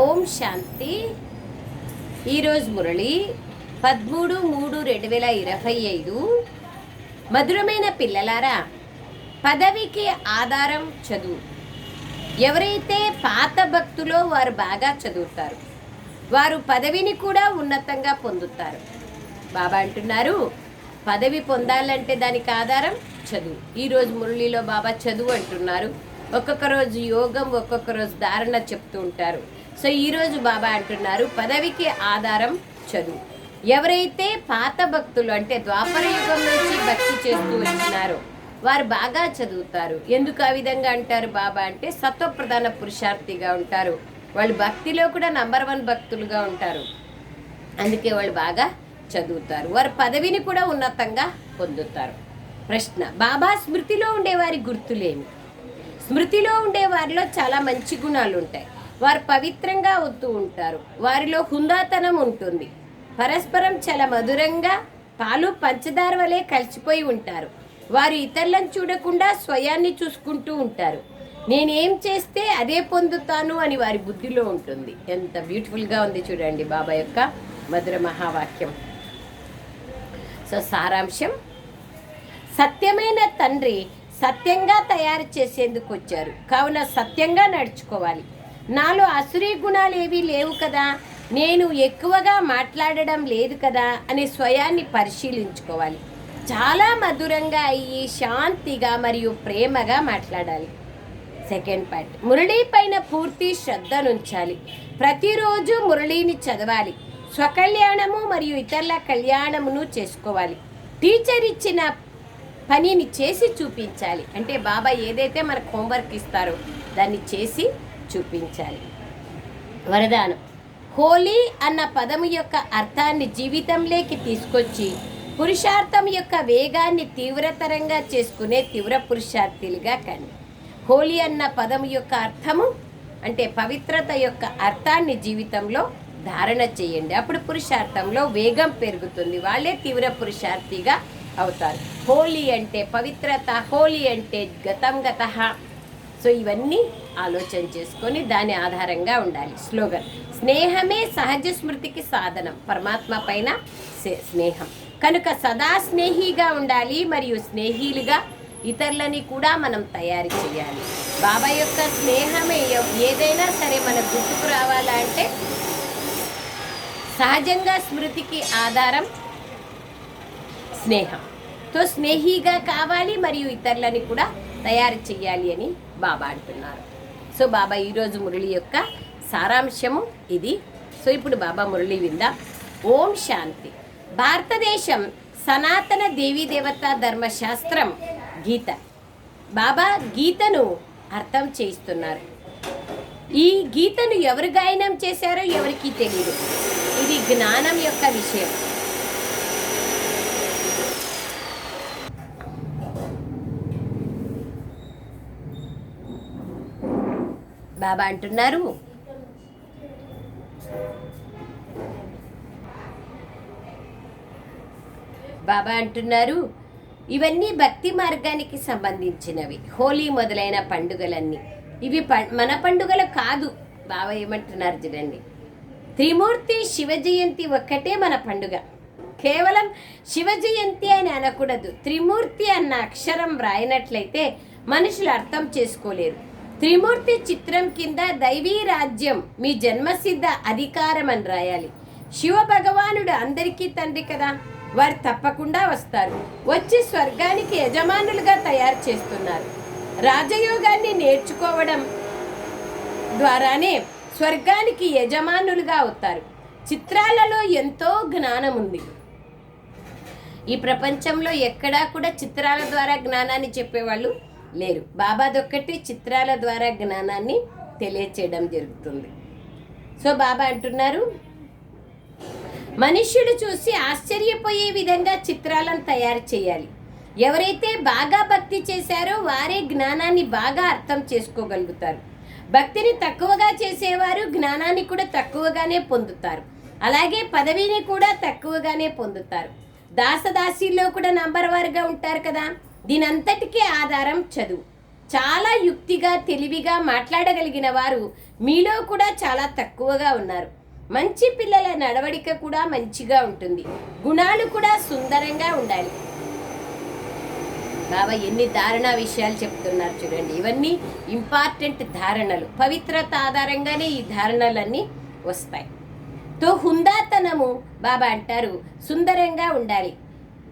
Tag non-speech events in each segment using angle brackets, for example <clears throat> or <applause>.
ఓం శాంతి. ఈరోజు మురళి పదమూడు మూడు రెండు వేల ఇరవై ఐదు. మధురమైన పిల్లలారా పదవికి ఆధారం చదువు. ఎవరైతే పాత భక్తులో వారు బాగా చదువుతారు వారు పదవిని కూడా ఉన్నతంగా పొందుతారు. బాబా అంటున్నారు పదవి పొందాలంటే దానికి ఆధారం చదువు. ఈరోజు మురళిలో బాబా చదువు అంటున్నారు. ఒక్కొక్క రోజు యోగం ఒక్కొక్క రోజు ధారణ చెప్తూ ఉంటారు. సో ఈరోజు బాబా అంటున్నారు పదవికి ఆధారం చదువు. ఎవరైతే పాత భక్తులు అంటే ద్వాపర యుగం నుంచి భక్తి చేస్తూ వచ్చినారో వారు బాగా చదువుతారు. ఎందుకు ఆ విధంగా అంటారు బాబా అంటే సత్వప్రధాన పురుషార్థిగా ఉంటారు. వాళ్ళు భక్తిలో కూడా నంబర్ వన్ భక్తులుగా ఉంటారు. అందుకే వాళ్ళు బాగా చదువుతారు. వారు పదవిని కూడా ఉన్నతంగా పొందుతారు. ప్రశ్న బాబా స్మృతిలో ఉండేవారి గుర్తులేమి? స్మృతిలో ఉండే వారిలో చాలా మంచి గుణాలు ఉంటాయి. వారు పవిత్రంగా అవుతూ ఉంటారు. వారిలో హుందాతనం ఉంటుంది. పరస్పరం చాలా మధురంగా పాలు పంచదార వలె కలిసిపోయి ఉంటారు. వారు ఇతరులను చూడకుండా స్వయాన్ని చూసుకుంటూ ఉంటారు. నేనేం చేస్తే అదే పొందుతాను అని వారి బుద్ధిలో ఉంటుంది. ఎంత బ్యూటిఫుల్గా ఉంది చూడండి బాబా యొక్క మధుర మహావాక్యం. సో సారాంశం సత్యమైన తండ్రి సత్యంగా తయారు చేసేందుకు వచ్చారు. కావున సత్యంగా నడుచుకోవాలి. నాలో అసురీ గుణాలు ఏవీ లేవు కదా? నేను ఎక్కువగా మాట్లాడడం లేదు కదా? అనే స్వయాన్ని పరిశీలించుకోవాలి. చాలా మధురంగా అయ్యి శాంతిగా మరియు ప్రేమగా మాట్లాడాలి. Second part. మురళీ పైన పూర్తి శ్రద్ధనుంచాలి ప్రతిరోజు మురళీని చదవాలి. స్వకళ్యాణము మరియు ఇతరుల కళ్యాణమును చేసుకోవాలి. టీచర్ ఇచ్చిన పనిని చేసి చూపించాలి. అంటే బాబా ఏదైతే మనకు హోంవర్క్ ఇస్తారో దాన్ని చేసి చూపించాలి. వరదానం. హోలీ అన్న పదము యొక్క అర్థాన్ని జీవితంలోకి తీసుకొచ్చి పురుషార్థం యొక్క వేగాన్ని తీవ్రతరంగా చేసుకునే తీవ్ర పురుషార్థులుగా కండి. హోలీ అన్న పదము యొక్క అర్థము అంటే పవిత్రత యొక్క అర్థాన్ని జీవితంలో ధారణ చేయండి. అప్పుడు పురుషార్థంలో వేగం పెరుగుతుంది. వాళ్ళే తీవ్ర పురుషార్థిగా అవుతారు. హోలీ అంటే పవిత్రత హోలీ అంటే గతం గత. సో ఇవన్నీ ఆలోచన చేసుకొని దాని ఆధారంగా ఉండాలి. స్లోగన్ స్నేహమే సహజ స్మృతికి సాధనం పరమాత్మ పైన స్నేహం. కనుక సదా స్నేహిగా ఉండాలి మరియు స్నేహిలుగా ఇతరులని కూడా మనం తయారు చేయాలి. బాబా యొక్క స్నేహమే ఏదైనా సరే మన గుర్తుకు రావాలా అంటే సహజంగా స్మృతికి ఆధారం స్నేహం. తో స్నేహిగా కావాలి మరియు ఇతరులని కూడా తయారు చేయాలి అని బాబా అంటున్నారు. సో బాబా ఈరోజు మురళి యొక్క సారాంశము ఇది. సో ఇప్పుడు బాబా మురళి విందా. ఓం శాంతి. భారతదేశం సనాతన దేవీ దేవత ధర్మశాస్త్రం గీత. బాబా గీతను అర్థం చేయిస్తున్నారు. ఈ గీతను ఎవరు గాయనం చేశారో ఎవరికీ తెలియదు ఇది జ్ఞానం యొక్క విషయం. బాబా అంటున్నారు. బాబా అంటున్నారు ఇవన్నీ భక్తి మార్గానికి సంబంధించినవి. హోలీ మొదలైన పండుగలన్నీ. ఇవి ప- మన పండుగలు కాదు. బాబా ఏమంటున్నారు చూడండి. త్రిమూర్తి శివ జయంతి ఒక్కటే మన పండుగ. కేవలం శివ జయంతి అని అనకూడదు. త్రిమూర్తి అన్న అక్షరం వ్రాయినట్లయితే మనుషులు అర్థం చేసుకోలేరు. త్రిమూర్తి చిత్రం కింద దైవీ రాజ్యం మీ జన్మసిద్ధ అధికారం అని రాయాలి. శివ భగవానుడు అందరికీ తండ్రి కదా. వారు తప్పకుండా వస్తారు. వచ్చి స్వర్గానికి యజమానులుగా తయారు చేస్తున్నారు. రాజయోగాన్ని నేర్చుకోవడం ద్వారానే స్వర్గానికి యజమానులుగా అవుతారు. చిత్రాలలో ఎంతో జ్ఞానం ఉంది. ఈ ప్రపంచంలో ఎక్కడా కూడా చిత్రాల ద్వారా జ్ఞానాన్ని చెప్పేవాళ్ళు లేరు. బాబాదొక్కటి చిత్రాల ద్వారా జ్ఞానాన్ని తెలియచేయడం జరుగుతుంది. సో బాబా అంటున్నారు మనుష్యుడు చూసి ఆశ్చర్యపోయే విధంగా చిత్రాలను తయారు చేయాలి. ఎవరైతే బాగా భక్తి చేశారో వారే జ్ఞానాన్ని బాగా అర్థం చేసుకోగలుగుతారు. భక్తిని తక్కువగా చేసేవారు జ్ఞానాన్ని కూడా తక్కువగానే పొందుతారు. అలాగే పదవిని కూడా తక్కువగానే పొందుతారు. దాసదాసీల్లో కూడా నంబర్ వారుగా ఉంటారు కదా. దీనంతటికీ ఆధారం చదువు. చాలా యుక్తిగా తెలివిగా మాట్లాడగలిగిన వారు మీలో కూడా చాలా తక్కువగా ఉన్నారు. మంచి పిల్లల నడవడిక కూడా మంచిగా ఉంటుంది. గుణాలు కూడా సుందరంగా ఉండాలి. బాబా ఎన్ని ధారణ విషయాలు చెప్తున్నారు చూడండి. ఇవన్నీ ఇంపార్టెంట్ ధారణలు. పవిత్రత ఆధారంగానే ఈ ధారణలన్నీ వస్తాయి. తో హుందాతనము బాబా అంటారు సుందరంగా ఉండాలి.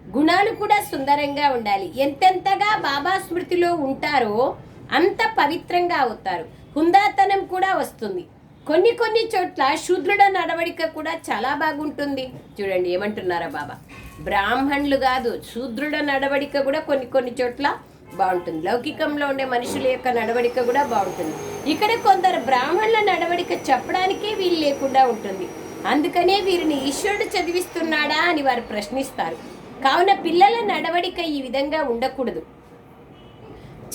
గుణాలు కూడా సుందరంగా ఉండాలి. ఎంతెంతగా బాబా స్మృతిలో ఉంటారో అంత పవిత్రంగా అవుతారు. హుందాతనం కూడా వస్తుంది. కొన్ని కొన్ని చోట్ల శూద్రుడ నడవడిక కూడా చాలా బాగుంటుంది. చూడండి ఏమంటున్నారా బాబా? బ్రాహ్మణులు కాదు శూద్రుడ నడవడిక కూడా కొన్ని కొన్ని చోట్ల బాగుంటుంది. లౌకికంలో ఉండే మనుషుల యొక్క నడవడిక కూడా బాగుంటుంది. ఇక్కడ కొందరు బ్రాహ్మణుల నడవడిక చెప్పడానికే వీలు లేకుండా ఉంటుంది. అందుకనే వీరిని ఈశ్వరుడు చదివిస్తున్నాడా అని వారు ప్రశ్నిస్తారు. కావున పిల్లల నడవడిక ఈ విధంగా ఉండకూడదు.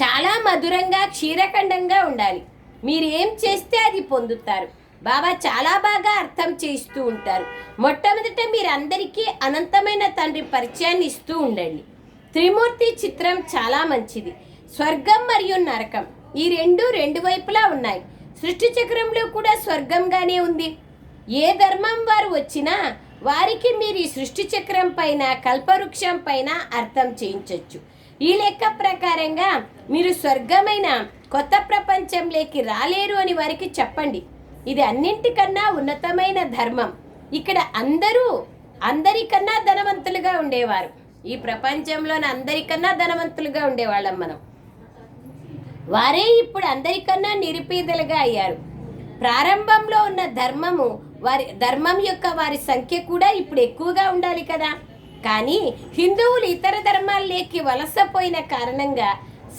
చాలా మధురంగా క్షీరఖండంగా ఉండాలి. మీరు ఏం చేస్తే అది పొందుతారు. బాబా చాలా బాగా అర్థం చేస్తూ ఉంటారు. మొట్టమొదట మీరందరికీ అనంతమైన తండ్రి పరిచయాన్ని ఇస్తూ ఉండండి. త్రిమూర్తి చిత్రం చాలా మంచిది. స్వర్గం మరియు నరకం ఈ రెండు రెండు వైపులా ఉన్నాయి. సృష్టి చక్రంలో కూడా స్వర్గంగానే ఉంది. ఏ ధర్మం వారు వచ్చినా వారికి మీరు ఈ సృష్టి చక్రం పైన కల్పవృక్షం పైన అర్థం చేయించవచ్చు ఈ లెక్క ప్రకారంగా మీరు స్వర్గమైన కొత్త ప్రపంచంలోకి రాలేరు అని వారికి చెప్పండి. ఇది అన్నింటికన్నా ఉన్నతమైన ధర్మం. ఇక్కడ అందరూ అందరికన్నా ధనవంతులుగా ఉండేవారు. ఈ ప్రపంచంలోని అందరికన్నా ధనవంతులుగా ఉండేవాళ్ళం మనం. వారే ఇప్పుడు అందరికన్నా నిరుపేదలుగా అయ్యారు. ప్రారంభంలో ఉన్న ధర్మము వారి ధర్మం యొక్క వారి సంఖ్య కూడా ఇప్పుడు ఎక్కువగా ఉండాలి కదా. కానీ హిందువులు ఇతర ధర్మాల్లోకి వలసపోయిన కారణంగా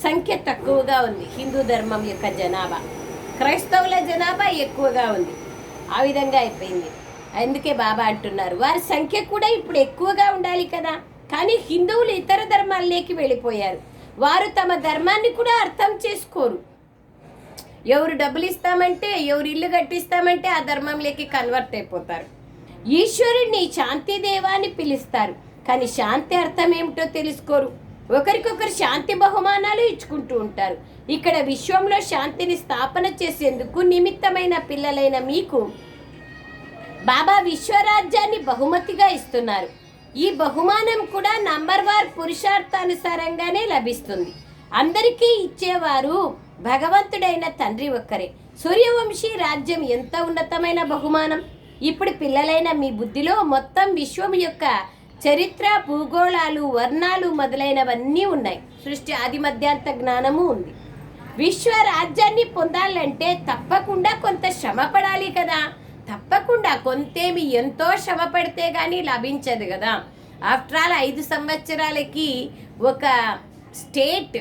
సంఖ్య తక్కువగా ఉంది. హిందూ ధర్మం యొక్క జనాభా క్రైస్తవుల జనాభా ఎక్కువగా ఉంది. ఆ విధంగా అయిపోయింది. అందుకే బాబా అంటున్నారు వారి సంఖ్య కూడా ఇప్పుడు ఎక్కువగా ఉండాలి కదా. కానీ హిందువులు ఇతర ధర్మాల్లోకి వెళ్ళిపోయారు. వారు తమ ధర్మాన్ని కూడా అర్థం చేసుకోరు. ఎవరు డబ్బులు ఇస్తామంటే ఎవరు ఇల్లు కట్టిస్తామంటే ఆ ధర్మంలోకి కన్వర్ట్ అయిపోతారు. ఈశ్వరుడిని శాంతి దేవాన్ని పిలుస్తారు. కానీ శాంతి అర్థం ఏమిటో తెలుసుకోరు. ఒకరికొకరు శాంతి బహుమానాలు ఇచ్చుకుంటూ ఉంటారు. ఇక్కడ విశ్వంలో శాంతిని స్థాపన చేసేందుకు నిమిత్తమైన పిల్లలైన మీకు బాబా విశ్వరాజ్యాన్ని బహుమతిగా ఇస్తున్నారు. ఈ బహుమానం కూడా నంబర్ వార్ పురుషార్థానుసారంగానే లభిస్తుంది. అందరికీ ఇచ్చేవారు భగవంతుడైన తండ్రి ఒక్కరే. సూర్యవంశీ రాజ్యం ఎంత ఉన్నతమైన బహుమానం? ఇప్పుడు పిల్లలైన మీ బుద్ధిలో మొత్తం విశ్వం యొక్క చరిత్ర భూగోళాలు వర్ణాలు మొదలైనవన్నీ ఉన్నాయి. సృష్టి ఆది మధ్యాంత జ్ఞానము ఉంది. విశ్వ రాజ్యాన్ని పొందాలంటే తప్పకుండా కొంత శ్రమ పడాలి కదా. తప్పకుండా కొంతేమి ఎంతో శ్రమ పడితే కానీ లభించదు కదా. ఆఫ్టర్ ఆల్ ఐదు సంవత్సరాలకి ఒక స్టేట్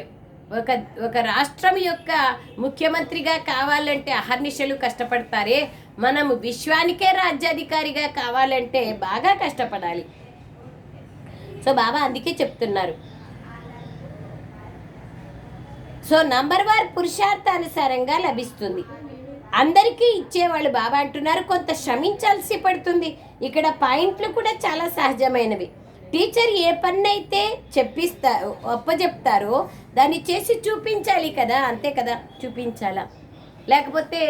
ఒక ఒక రాష్ట్రం యొక్క ముఖ్యమంత్రిగా కావాలంటే అహర్నిశలు కష్టపడతారే. మనము విశ్వానికే రాజ్యాధికారిగా కావాలంటే బాగా కష్టపడాలి. సో బాబా అందుకే చెప్తున్నారు. సో నంబర్ వన్ పురుషార్థానుసారంగా లభిస్తుంది. అందరికీ ఇచ్చేవాళ్ళు బాబా అంటున్నారు. కొంత శ్రమించాల్సి పడుతుంది. ఇక్కడ పాయింట్లు కూడా చాలా సహజమైనవి. టీచర్ ఏ పని అయితే చెప్పిస్తా అప్పచెప్తారో దాన్ని చేసి చూపించాలి కదా అంతే కదా చూపించాలా. లేకపోతే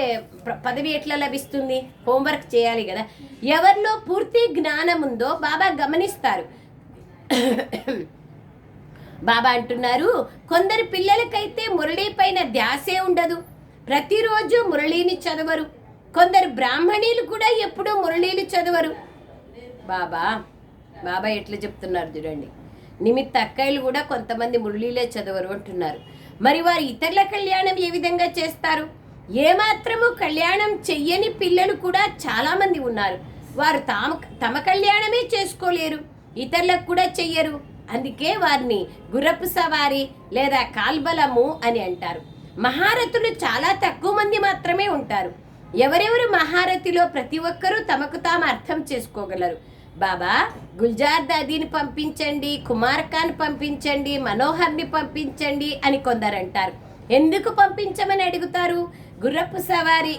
పదవి ఎట్లా లభిస్తుంది? హోంవర్క్ చేయాలి కదా. ఎవరిలో పూర్తి జ్ఞానం ఉందో బాబా గమనిస్తారు. బాబా అంటున్నారు కొందరు పిల్లలకైతే మురళీ పైన ధ్యాసే ఉండదు. ప్రతిరోజు మురళీని చదవరు. కొందరు బ్రాహ్మణీలు కూడా ఎప్పుడూ మురళీలు చదవరు. బాబా బాబా ఎట్లా చెప్తున్నారు చూడండి. నిమిత్త అక్కయ్యలు కూడా కొంతమంది మురళీలే చదవరు అంటున్నారు. మరి వారు ఇతరుల కళ్యాణం ఏ విధంగా చేస్తారు? ఏమాత్రము కళ్యాణం చెయ్యని పిల్లలు కూడా చాలామంది ఉన్నారు. వారు తామ తమ కళ్యాణమే చేసుకోలేరు. ఇతరులకు కూడా చెయ్యరు. అందుకే వారిని గుర్రపు సవారి లేదా కాల్బలము అని అంటారు. మహారథులు చాలా తక్కువ మంది మాత్రమే ఉంటారు. ఎవరెవరు మహారథిలో ప్రతి ఒక్కరూ తమకు తాము అర్థం చేసుకోగలరు. బాబా గుల్జార్ దాదీని పంపించండి కుమార్ ఖాన్ పంపించండి మనోహర్ని పంపించండి అని కొందరు అంటారు ఎందుకు పంపించమని అడుగుతారు? గుర్రపు సవారి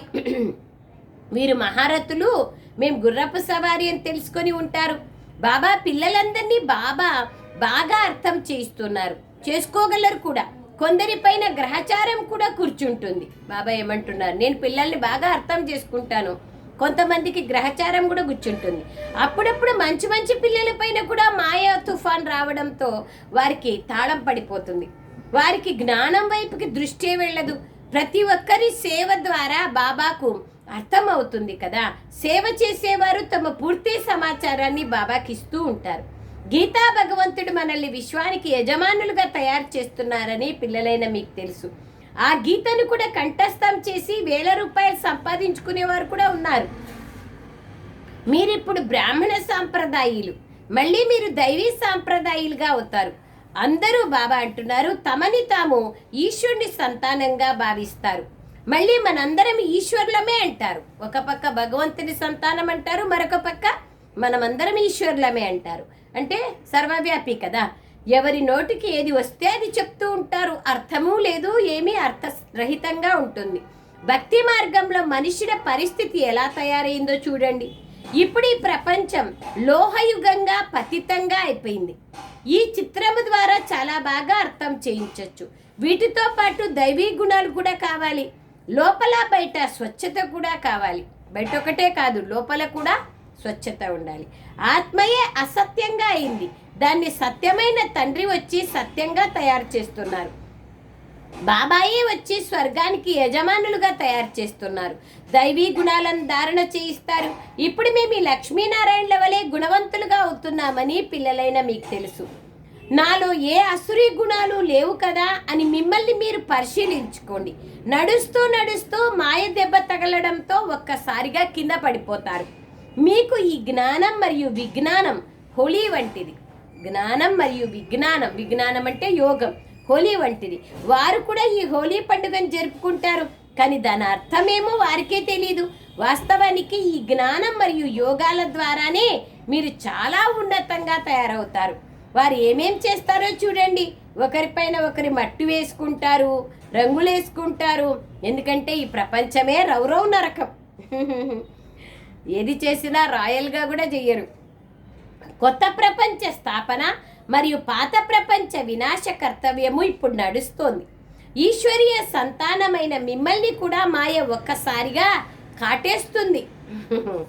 <clears throat> వీరు మహారథులు మేము గుర్రపు సవారి అని తెలుసుకొని ఉంటారు. బాబా పిల్లలందరినీ బాబా బాగా అర్థం చేయిస్తున్నారు. చేసుకోగలరు కూడా. కొందరిపైన గ్రహచారం కూడా కూర్చుంటుంది. బాబా ఏమంటున్నారు? నేను పిల్లల్ని బాగా అర్థం చేసుకుంటాను. కొంతమందికి గ్రహచారం కూడా గుర్చుంటుంది అప్పుడప్పుడు మంచి మంచి పిల్లల పైన కూడా మాయా తుఫాన్ రావడంతో వారికి తాళం పడిపోతుంది. వారికి జ్ఞానం వైపుకి దృష్టి వెళ్ళదు. ప్రతి ఒక్కరి సేవ ద్వారా బాబాకు అర్థమవుతుంది కదా. సేవ చేసేవారు తమ పూర్తి సమాచారాన్ని బాబాకి ఇస్తూ ఉంటారు. గీతా భగవంతుడు మనల్ని విశ్వానికి యజమానులుగా తయారు చేస్తున్నారని పిల్లలైన మీకు తెలుసు. ఆ గీతను కూడా కంఠస్థం చేసి వేల రూపాయలు సంపాదించుకునేవారు కూడా ఉన్నారు. మీరిప్పుడు బ్రాహ్మణ సాంప్రదాయులు. మళ్ళీ మీరు దైవీ సాంప్రదాయులుగా అవుతారు. అందరూ బాబా అంటున్నారు తమని తాము ఈశ్వరుని సంతానంగా భావిస్తారు. మళ్ళీ మనందరం ఈశ్వరులమే అంటారు. ఒక పక్క భగవంతుని సంతానం అంటారు మరొక పక్క మనమందరం ఈశ్వరులమే అంటారు. అంటే సర్వవ్యాపి కదా? ఎవరి నోటికి ఏది వస్తే అది చెప్తూ ఉంటారు. అర్థము లేదు ఏమీ అర్థరహితంగా ఉంటుంది. భక్తి మార్గంలో మనిషిల పరిస్థితి ఎలా తయారైందో చూడండి. ఇప్పుడు ఈ ప్రపంచం లోహయుగంగా పతితంగా అయిపోయింది. ఈ చిత్రము ద్వారా చాలా బాగా అర్థం చేయించవచ్చు వీటితో పాటు దైవీ గుణాలు కూడా కావాలి. లోపల బయట స్వచ్ఛత కూడా కావాలి. బయట ఒకటే కాదు లోపల కూడా స్వచ్ఛత ఉండాలి. ఆత్మయే అసత్యంగా అయింది. దాన్ని సత్యమైన తండ్రి వచ్చి సత్యంగా తయారు చేస్తున్నారు. బాబాయే వచ్చి స్వర్గానికి యజమానులుగా తయారు చేస్తున్నారు. దైవీ గుణాలను ధారణ చేయిస్తారు. ఇప్పుడు మేము ఈ లక్ష్మీనారాయణల వలె గుణవంతులుగా అవుతున్నామని పిల్లలైన మీకు తెలుసు. నాలో ఏ అసురి గుణాలు లేవు కదా అని మిమ్మల్ని మీరు పరిశీలించుకోండి. నడుస్తూ నడుస్తూ మాయ దెబ్బ తగలడంతో ఒక్కసారిగా కింద పడిపోతారు. మీకు ఈ జ్ఞానం మరియు విజ్ఞానం హోలీ వంటిది. జ్ఞానం మరియు విజ్ఞానం. విజ్ఞానం అంటే యోగం హోలీ వంటిది. వారు కూడా ఈ హోలీ పండుగను జరుపుకుంటారు. కానీ దాని అర్థమేమో వారికే తెలియదు వాస్తవానికి ఈ జ్ఞానం మరియు యోగాల ద్వారానే మీరు చాలా ఉన్నతంగా తయారవుతారు. వారు ఏమేం చేస్తారో చూడండి. ఒకరిపైన ఒకరి మట్టి వేసుకుంటారు రంగులు వేసుకుంటారు. ఎందుకంటే ఈ ప్రపంచమే రౌరవ్ నరకం. <laughs> ఏది చేసినా రాయల్గా కూడా చెయ్యరు. కొత్త ప్రపంచ స్థాపన మరియు పాత ప్రపంచ వినాశ కర్తవ్యము ఇప్పుడు నడుస్తోంది. ఈశ్వరీయ సంతానమైన మిమ్మల్ని కూడా మాయ ఒక్కసారిగా కాటేస్తుంది. <laughs>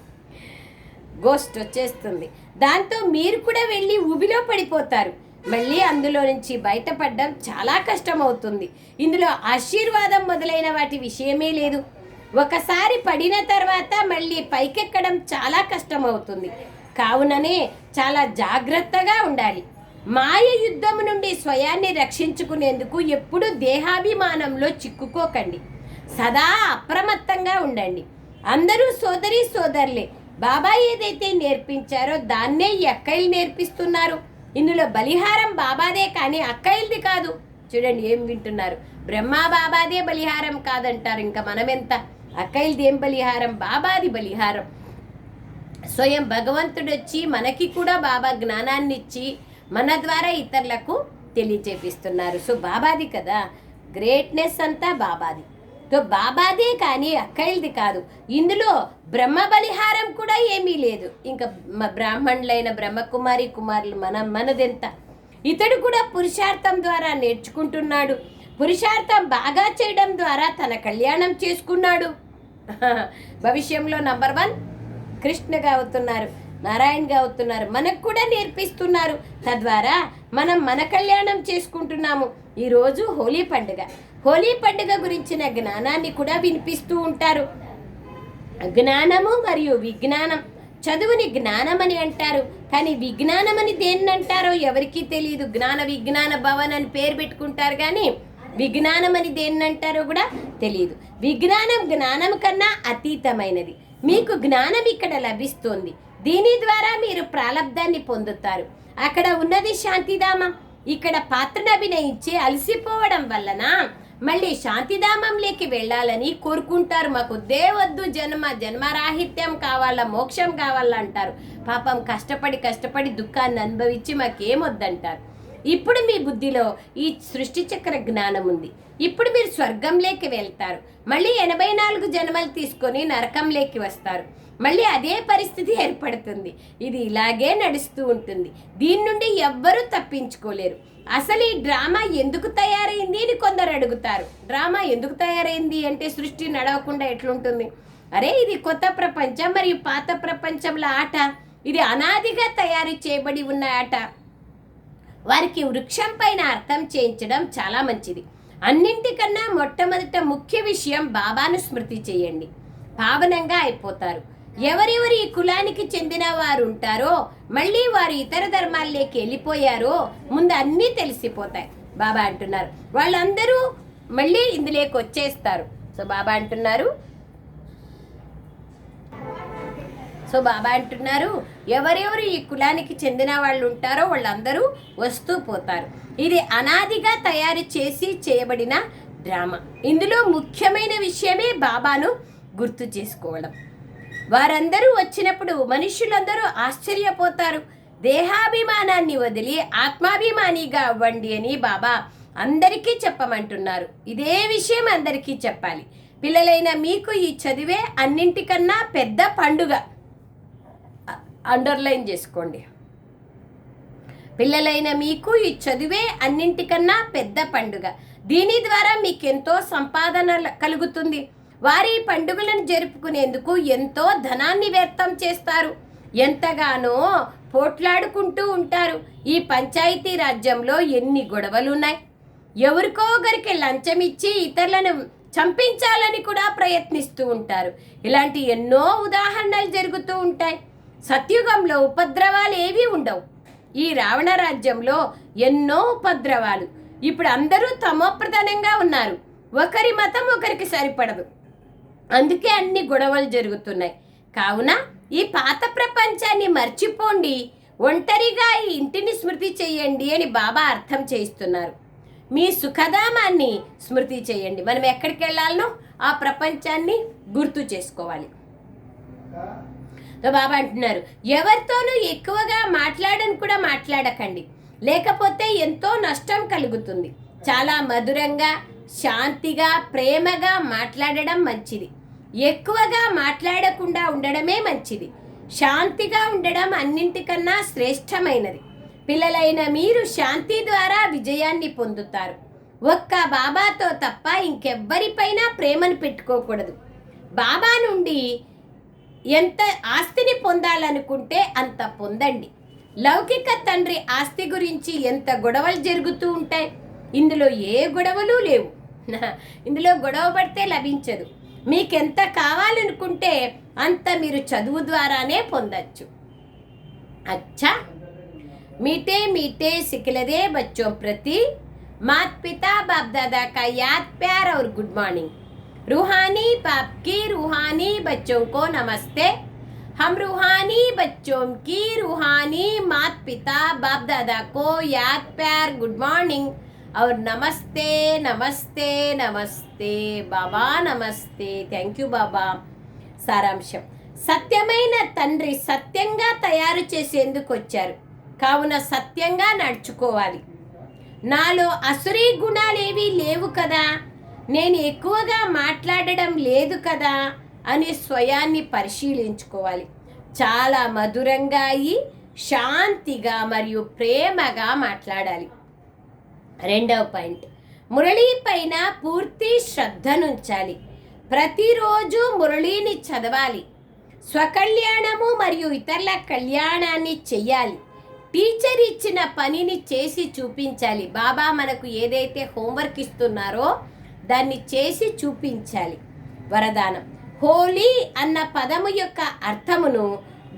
గోస్ట్ వచ్చేస్తుంది. దాంతో మీరు కూడా వెళ్ళి ఉబిలో పడిపోతారు. మళ్ళీ అందులో నుంచి బయటపడడం చాలా కష్టం అవుతుంది ఇందులో ఆశీర్వాదం మొదలైన వాటి విషయమే లేదు. ఒకసారి పడిన తర్వాత మళ్ళీ పైకెక్కడం చాలా కష్టం అవుతుంది కావుననే చాలా జాగ్రత్తగా ఉండాలి. మాయ యుద్ధము నుండి స్వయాన్ని రక్షించుకునేందుకు ఎప్పుడు దేహాభిమానంలో చిక్కుకోకండి. సదా అప్రమత్తంగా ఉండండి. అందరూ సోదరి సోదరులే. బాబా ఏదైతే నేర్పించారో దాన్నే ఈ అక్కయ్యలు నేర్పిస్తున్నారు. ఇందులో బలిహారం బాబాదే కానీ అక్కయ్యలది కాదు. చూడండి ఏం వింటున్నారు. బ్రహ్మా బాబాదే బలిహారం కాదంటారు. ఇంకా మనమెంత? అక్కయ్యలది ఏం బలిహారం? బాబాది బలిహారం. స్వయం భగవంతుడు వచ్చి మనకి కూడా బాబా జ్ఞానాన్ని ఇచ్చి మన ద్వారా ఇతరులకు తెలియచేపిస్తున్నారు. సో బాబాది కదా. గ్రేట్నెస్ అంతా బాబాది. సో బాబాదే కానీ అక్కయ్యది కాదు. ఇందులో బ్రహ్మ బలిహారం కూడా ఏమీ లేదు. ఇంకా బ్రాహ్మణులైన బ్రహ్మకుమారి కుమారులు మన మనదెంత? ఇతడు కూడా పురుషార్థం ద్వారా నేర్చుకుంటున్నాడు. పురుషార్థం బాగా చేయడం ద్వారా తన కళ్యాణం చేసుకున్నాడు. <laughs> భవిష్యంలో నంబర్ వన్ కృష్ణగా అవుతున్నారు నారాయణగా అవుతున్నారు మనకు కూడా నేర్పిస్తున్నారు. తద్వారా మనం మన కళ్యాణం చేసుకుంటున్నాము. ఈరోజు హోలీ పండుగ. హోలీ పండుగ గురించిన జ్ఞానాన్ని కూడా వినిపిస్తూ ఉంటారు. జ్ఞానము మరియు విజ్ఞానం. చదువుని జ్ఞానం అని అంటారు. కానీ విజ్ఞానం అని దేన్ని అంటారో ఎవరికీ తెలియదు జ్ఞాన విజ్ఞాన భవన్ అని పేరు పెట్టుకుంటారు కానీ విజ్ఞానం అని దేన్ని అంటారో కూడా తెలియదు విజ్ఞానం జ్ఞానం కన్నా అతీతమైనది. మీకు జ్ఞానం ఇక్కడ లభిస్తోంది. దీని ద్వారా మీరు ప్రాలబ్ధాన్ని పొందుతారు. అక్కడ ఉన్నది శాంతిధామం. ఇక్కడ పాత్రను అభినయించి అలసిపోవడం వలన మళ్ళీ శాంతిధామంలోకి వెళ్ళాలని కోరుకుంటారు. మాకు దేవద్దు జన్మ. జన్మరాహిత్యం కావాలా మోక్షం కావాలా అంటారు. పాపం కష్టపడి కష్టపడి దుఃఖాన్ని అనుభవించి మాకేమొద్దంటారు ఇప్పుడు మీ బుద్ధిలో ఈ సృష్టి చక్ర జ్ఞానం ఉంది. ఇప్పుడు మీరు స్వర్గంలోకి వెళ్తారు. మళ్ళీ ఎనభై నాలుగు జన్మలు తీసుకొని నరకంలోకి వస్తారు. మళ్ళీ అదే పరిస్థితి ఏర్పడుతుంది. ఇది ఇలాగే నడుస్తూ ఉంటుంది. దీని నుండి ఎవ్వరూ తప్పించుకోలేరు. అసలు ఈ డ్రామా ఎందుకు తయారైంది అని కొందరు అడుగుతారు. డ్రామా ఎందుకు తయారైంది అంటే సృష్టి నడవకుండా ఎట్లుంటుంది? అరే ఇది కొత్త ప్రపంచం మరియు పాత ప్రపంచంలో ఆట. ఇది అనాదిగా తయారు చేయబడి ఉన్న ఆట. వారికి వృక్షం పైన అర్థం చేయించడం చాలా మంచిది. అన్నింటికన్నా మొట్టమొదట ముఖ్య విషయం బాబాను స్మృతి చేయండి. పావనంగా అయిపోతారు. ఎవరెవరు ఈ కులానికి చెందిన వారు ఉంటారో మళ్ళీ వారు ఇతర ధర్మాల్లోకి వెళ్ళిపోయారో ముందు అన్నీ తెలిసిపోతాయి. బాబా అంటున్నారు. వాళ్ళందరూ మళ్ళీ ఇందులోకి వచ్చేస్తారు. సో బాబా అంటున్నారు సో బాబా అంటున్నారు ఎవరెవరు ఈ కులానికి చెందిన వాళ్ళు ఉంటారో వాళ్ళందరూ వస్తూ పోతారు. ఇది అనాదిగా తయారు చేసి చేయబడిన డ్రామా. ఇందులో ముఖ్యమైన విషయమే బాబాను గుర్తు చేసుకోవడం. వారందరూ వచ్చినప్పుడు మనుషులందరూ ఆశ్చర్యపోతారు. దేహాభిమానాన్ని వదిలి ఆత్మాభిమానిగా అవ్వండి అని బాబా అందరికీ చెప్పమంటున్నారు. ఇదే విషయం అందరికీ చెప్పాలి. పిల్లలైన మీకు ఈ చదివే అన్నింటికన్నా పెద్ద పండుగ. అండర్లైన్ చేసుకోండి. పిల్లలైన మీకు ఈ చదువే అన్నింటికన్నా పెద్ద పండుగ. దీని ద్వారా మీకు ఎంతో సంపాదన కలుగుతుంది. వారి పండుగలను జరుపుకునేందుకు ఎంతో ధనాన్ని వ్యర్థం చేస్తారు. ఎంతగానో పోట్లాడుకుంటూ ఉంటారు. ఈ పంచాయతీ రాజ్యంలో ఎన్ని గొడవలు ఉన్నాయి ఎవరికో ఒకరికి లంచం ఇచ్చి ఇతరులను చంపించాలని కూడా ప్రయత్నిస్తూ ఉంటారు. ఇలాంటి ఎన్నో ఉదాహరణలు జరుగుతూ ఉంటాయి. సత్యుగంలో ఉపద్రవాలు ఏవీ ఉండవు. ఈ రావణ రాజ్యంలో ఎన్నో ఉపద్రవాలు. ఇప్పుడు అందరూ తమోప్రధానంగా ఉన్నారు. ఒకరి మతం ఒకరికి సరిపడదు. అందుకే అన్ని గొడవలు జరుగుతున్నాయి. కావున ఈ పాత ప్రపంచాన్ని మర్చిపోండి. ఒంటరిగా ఈ ఇంటిని స్మృతి చేయండి అని బాబా అర్థం చేయిస్తున్నారు. మీ సుఖధామాన్ని స్మృతి చేయండి. మనం ఎక్కడికి వెళ్ళాలనో ఆ ప్రపంచాన్ని గుర్తు చేసుకోవాలి. బాబా అంటున్నారు. ఎవరితోనూ ఎక్కువగా మాట్లాడని కూడా మాట్లాడకండి. లేకపోతే ఎంతో నష్టం కలుగుతుంది. చాలా మధురంగా శాంతిగా ప్రేమగా మాట్లాడడం మంచిది. ఎక్కువగా మాట్లాడకుండా ఉండడమే మంచిది. శాంతిగా ఉండడం అన్నింటికన్నా శ్రేష్టమైనది. పిల్లలైన మీరు శాంతి ద్వారా విజయాన్ని పొందుతారు. ఒక్క బాబాతో తప్ప ఇంకెవ్వరిపైనా ప్రేమను పెట్టుకోకూడదు. బాబా నుండి ఎంత ఆస్తిని పొందాలనుకుంటే అంత పొందండి లౌకిక తండ్రి ఆస్తి గురించి ఎంత గొడవలు జరుగుతూ ఉంటాయి ఇందులో ఏ గొడవలు లేవు <laughs> ఇందులో గొడవ పడితే లభించదు మీకెంత కావాలనుకుంటే అంత మీరు చదువు ద్వారానే పొందచ్చు అచ్చా मीठे मीठे सिखलदे बच्चों प्रति मात पिता बाप दादा का याद प्यार और गुड मॉर्निंग रूहानी बाप की रूहानी बच्चों को नमस्ते हम रूहानी बच्चों की रूहानी मात पिता बाप दादा को याद प्यार गुड मॉर्निंग और नमस्ते नमस्ते नमस्ते बाबा नमस्ते థ్యాంక్ యూ బాబా సారాంశం సత్యమైన తండ్రి సత్యంగా తయారు చేసేందుకు వచ్చారు కావున సత్యంగా నడుచుకోవాలి నాలో అసురీ గుణాలేవి లేవు కదా నేను ఎక్కువగా మాట్లాడడం లేదు కదా అని స్వయాన్ని పరిశీలించుకోవాలి. చాలా మధురంగా అయి శాంతిగా మరియు ప్రేమగా మాట్లాడాలి. రెండవ పాయింట్. మురళీ పైన పూర్తి శ్రద్ధనుంచాలి ప్రతిరోజు మురళీని చదవాలి. స్వకళ్యాణము మరియు ఇతరుల కళ్యాణాన్ని చెయ్యాలి. టీచర్ ఇచ్చిన పనిని చేసి చూపించాలి. బాబా మనకు ఏదైతే హోంవర్క్ ఇస్తున్నారో దాన్ని చేసి చూపించాలి. వరదానం. హోలీ అన్న పదము యొక్క అర్థమును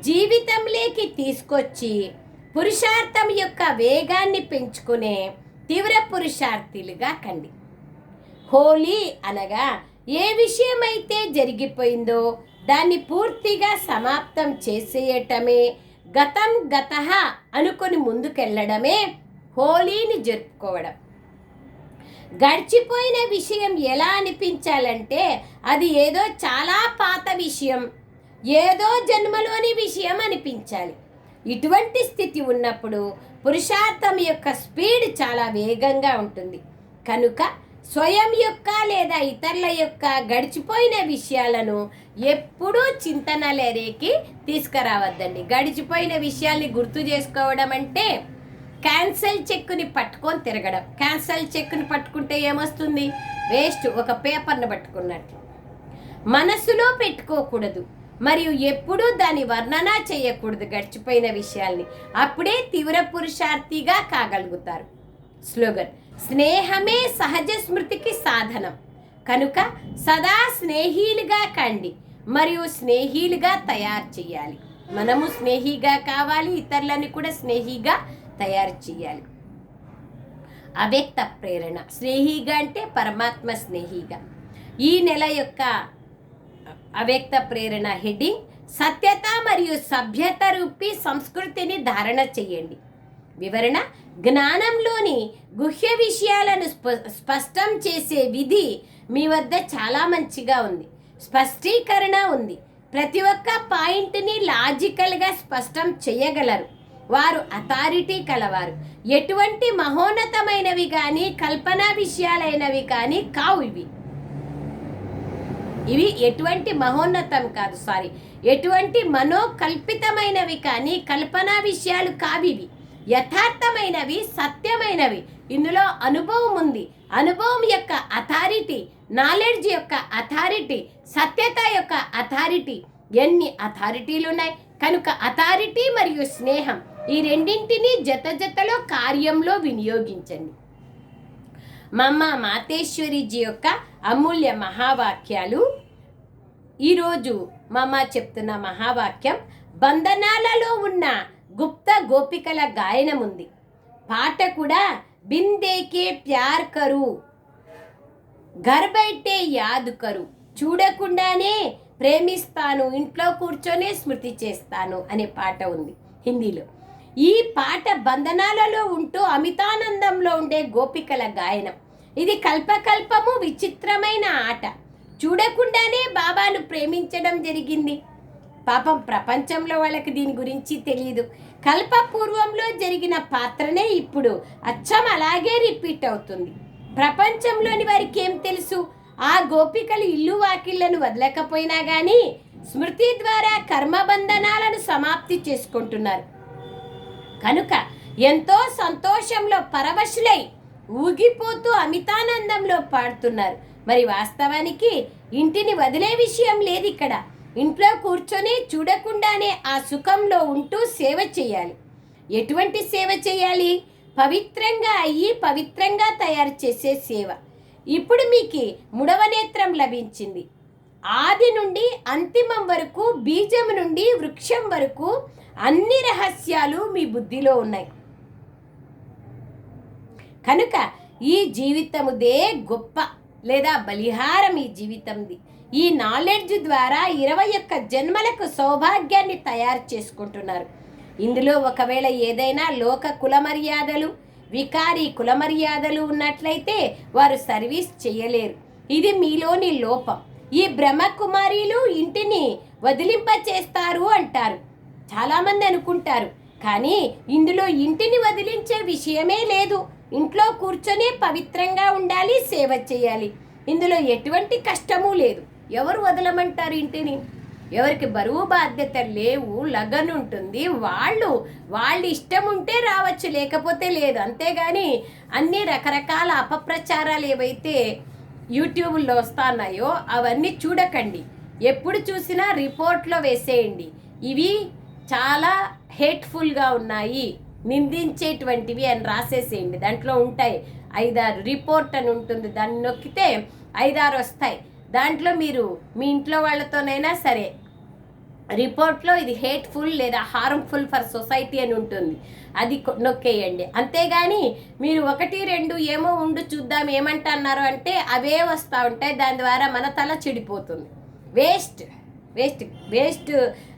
జీవితంలోకి తీసుకొచ్చి పురుషార్థం యొక్క వేగాన్ని పెంచుకునే తీవ్ర పురుషార్థులుగా కండి. హోలీ అనగా ఏ విషయమైతే జరిగిపోయిందో దాన్ని పూర్తిగా సమాప్తం చేసేయటమే గతం గత అనుకొని ముందుకెళ్ళడమే హోలీని జరుపుకోవడం. గడిచిపోయిన విషయం ఎలా అనిపించాలంటే అది ఏదో చాలా పాత విషయం ఏదో జన్మలోని విషయం అనిపించాలి. ఇటువంటి స్థితి ఉన్నప్పుడు పురుషార్థం యొక్క స్పీడ్ చాలా వేగంగా ఉంటుంది. కనుక స్వయం యొక్క లేదా ఇతరుల యొక్క గడిచిపోయిన విషయాలను ఎప్పుడూ చింతనలేరేకి తీసుకురావద్దండి. గడిచిపోయిన విషయాల్ని గుర్తు చేసుకోవడం అంటే క్యాన్సల్ చెక్కుని పట్టుకొని తిరగడం. క్యాన్సల్ చెక్కుని పట్టుకుంటే ఏమొస్తుంది? వేస్ట్ ఒక పేపర్ను పట్టుకున్నట్లు మనసులో పెట్టుకోకూడదు. మరియు ఎప్పుడూ దాని వర్ణన చేయకూడదు గడిచిపోయిన విషయాల్ని. అప్పుడే తీవ్ర పురుషార్థిగా కాగలుగుతారు. స్లోగన్ స్నేహమే సహజ స్మృతికి సాధనం. కనుక సదా స్నేహీలుగా కండి. మరియు స్నేహీలుగా తయారు చేయాలి మనము స్నేహిగా కావాలి ఇతరులని కూడా స్నేహిగా తయారు చేయాలి. అవ్యక్త ప్రేరణ స్నేహిగా అంటే పరమాత్మ స్నేహిగా. ఈ నెల యొక్క అవ్యక్త ప్రేరణ హెడ్డింగ్ సత్యత మరియు సభ్యత రూపి సంస్కృతిని ధారణ చేయండి. వివరణ జ్ఞానంలోని గుహ్య విషయాలను స్ప- స్పష్టం చేసే విధి మీ వద్ద చాలా మంచిగా ఉంది. స్పష్టీకరణ ఉంది. ప్రతి ఒక్క పాయింట్ని లాజికల్గా స్పష్టం చేయగలరు. వారు అథారిటీ కలవారు. ఎటువంటి మహోన్నతమైనవి కానీ కల్పనా విషయాలైనవి కానీ కావు ఇవి. ఇవి ఎటువంటి మహోన్నతం కాదు సారీ. ఎటువంటి మనోకల్పితమైనవి కానీ కల్పనా విషయాలు కావివి యథార్థమైనవి సత్యమైనవి. ఇందులో అనుభవం ఉంది. అనుభవం యొక్క అథారిటీ నాలెడ్జ్ యొక్క అథారిటీ సత్యత యొక్క అథారిటీ. ఎన్ని అథారిటీలు ఉన్నాయి కనుక అథారిటీ మరియు స్నేహం. ఈ రెండింటినీ జత జతలో కార్యంలో వినియోగించండి. మమ్మ మాతేశ్వరిజీ యొక్క అమూల్య మహావాక్యాలు. ఈరోజు మమ్మ చెప్తున్న మహావాక్యం బంధనాలలో ఉన్న గుప్త గోపికల గాయనం ఉంది పాట కూడా బిందేకే ప్యార్ కరు ఘర్ యాదు కరు చూడకుండానే ప్రేమిస్తాను. ఇంట్లో కూర్చొనే స్మృతి చేస్తాను అనే పాట ఉంది హిందీలో. ఈ పాట బంధనాలలో ఉంటూ అమితానందంలో ఉండే గోపికల గాయనం. ఇది కల్పకల్పము విచిత్రమైన ఆట. చూడకుండానే బాబాను ప్రేమించడం జరిగింది. పాపం ప్రపంచంలో వాళ్ళకి దీని గురించి తెలియదు కల్పపూర్వంలో జరిగిన పాత్రనే ఇప్పుడు అచ్చం అలాగే రిపీట్ అవుతుంది. ప్రపంచంలోని వారికి ఏం తెలుసు? ఆ గోపికలు ఇల్లు వాకిళ్ళను వదలకపోయినా కానీ స్మృతి ద్వారా కర్మబంధనాలను సమాప్తి చేసుకుంటున్నారు. కనుక ఎంతో సంతోషంలో పరవశులై ఊగిపోతూ అమితానందంలో పాడుతున్నారు. మరి వాస్తవానికి ఇంటిని వదిలే విషయం లేదు ఇక్కడ ఇంట్లో కూర్చొని చూడకుండానే ఆ సుఖంలో ఉంటూ సేవ చేయాలి. ఎటువంటి సేవ చేయాలి? పవిత్రంగా అయ్యి పవిత్రంగా తయారు చేసే సేవ. ఇప్పుడు మీకు మూడవ నేత్రం లభించింది. ఆది నుండి అంతిమం వరకు బీజం నుండి వృక్షం వరకు అన్ని రహస్యాలు మీ బుద్ధిలో ఉన్నాయి. కనుక ఈ జీవితముదే గొప్ప లేదా బలిహారం ఈ జీవితంది. ఈ నాలెడ్జ్ ద్వారా ఇరవై ఒక్క జన్మలకు సౌభాగ్యాన్ని తయారు చేసుకుంటున్నారు. ఇందులో ఒకవేళ ఏదైనా లోక కుల మర్యాదలు వికారి కుల మర్యాదలు ఉన్నట్లయితే వారు సర్వీస్ చేయలేరు. ఇది మీలోని లోపం. ఈ బ్రహ్మకుమారీలు ఇంటిని వదిలింప చేస్తారు అంటారు. చాలామంది అనుకుంటారు కానీ ఇందులో ఇంటిని వదిలించే విషయమే లేదు. ఇంట్లో కూర్చొని పవిత్రంగా ఉండాలి సేవ చేయాలి. ఇందులో ఎటువంటి కష్టము లేదు. ఎవరు వదలమంటారు ఇంటిని? ఎవరికి బరువు బాధ్యత లేవు లగన్ ఉంటుంది వాళ్ళు వాళ్ళ ఇష్టం ఉంటే రావచ్చు లేకపోతే లేదు. అంతేగాని అన్ని రకరకాల అపప్రచారాలు ఏవైతే యూట్యూబ్లో వస్తున్నాయో అవన్నీ చూడకండి. ఎప్పుడు చూసినా రిపోర్ట్లో వేసేయండి. ఇవి చాలా హేట్ఫుల్గా ఉన్నాయి. నిందించేటువంటివి అని రాసేసేయండి. దాంట్లో ఉంటాయి. ఐదారు రిపోర్ట్ అని ఉంటుంది. దాన్ని నొక్కితే ఐదారు వస్తాయి. దాంట్లో మీరు మీ ఇంట్లో వాళ్ళతోనైనా సరే రిపోర్ట్లో ఇది హేట్ఫుల్ లేదా హార్మ్ఫుల్ ఫర్ సొసైటీ అని ఉంటుంది. అది నొక్కేయండి. అంతేగాని మీరు ఒకటి రెండు ఏమో ఉండు చూద్దాం ఏమంటున్నారు అంటే అవే వస్తూ ఉంటాయి. దాని ద్వారా మన తల చెడిపోతుంది. వేస్ట్ వేస్ట్ వేస్ట్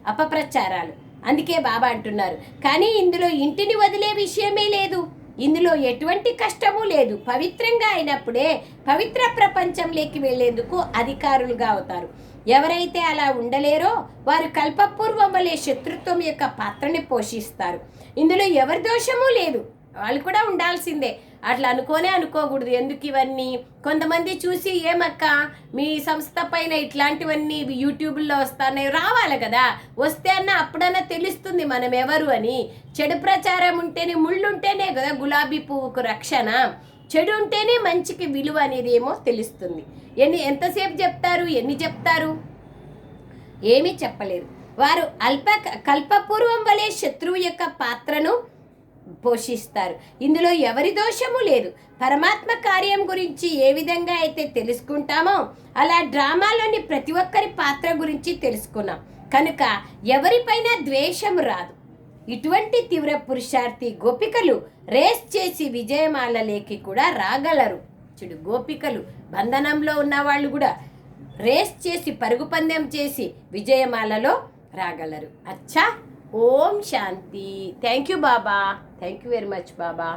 అపప్రచారాలు. అందుకే బాబా అంటున్నారు. కానీ ఇందులో ఇంటిని వదిలే విషయమే లేదు. ఇందులో ఎటువంటి కష్టము లేదు. పవిత్రంగా అయినప్పుడే పవిత్ర ప్రపంచంలోకి వెళ్ళేందుకు అధికారులుగా అవుతారు. ఎవరైతే అలా ఉండలేరో వారు కల్పపూర్వం వలె శత్రుత్వం యొక్క పాత్రని పోషిస్తారు. ఇందులో ఎవరి దోషము లేదు. వాళ్ళు కూడా ఉండాల్సిందే. అట్లా అనుకోనే అనుకోకూడదు. ఎందుకు ఇవన్నీ? కొంతమంది చూసి ఏమక్క మీ సంస్థ పైన ఇట్లాంటివన్నీ యూట్యూబ్లో వస్తాయి రావాలి కదా. వస్తే అన్న అప్పుడన్నా తెలుస్తుంది మనం ఎవరు అని. చెడు ప్రచారం ఉంటేనే ముళ్ళు ఉంటేనే కదా గులాబీ పువ్వుకు రక్షణ. చెడు ఉంటేనే మంచికి విలువ అనేది ఏమో తెలుస్తుంది. ఎన్ని ఎంతసేపు చెప్తారు? ఎన్ని చెప్తారు? ఏమీ చెప్పలేరు వారు అల్ప కల్పపూర్వం వలె శత్రువు యొక్క పాత్రను పోషిస్తారు. ఇందులో ఎవరి దోషము లేదు. పరమాత్మ కార్యం గురించి ఏ విధంగా అయితే తెలుసుకుంటామో అలా డ్రామాలోని ప్రతి ఒక్కరి పాత్ర గురించి తెలుసుకున్నాం. కనుక ఎవరిపైన ద్వేషం రాదు. ఇటువంటి తీవ్ర పురుషార్థి గోపికలు రేస్ చేసి విజయమాలలేకి కూడా రాగలరు. చూడు గోపికలు బంధనంలో ఉన్న వాళ్ళు కూడా రేస్ చేసి పరుగు పందెం చేసి విజయమాలలో రాగలరు. అచ్చా! Om Shanti thank you Baba thank you very much Baba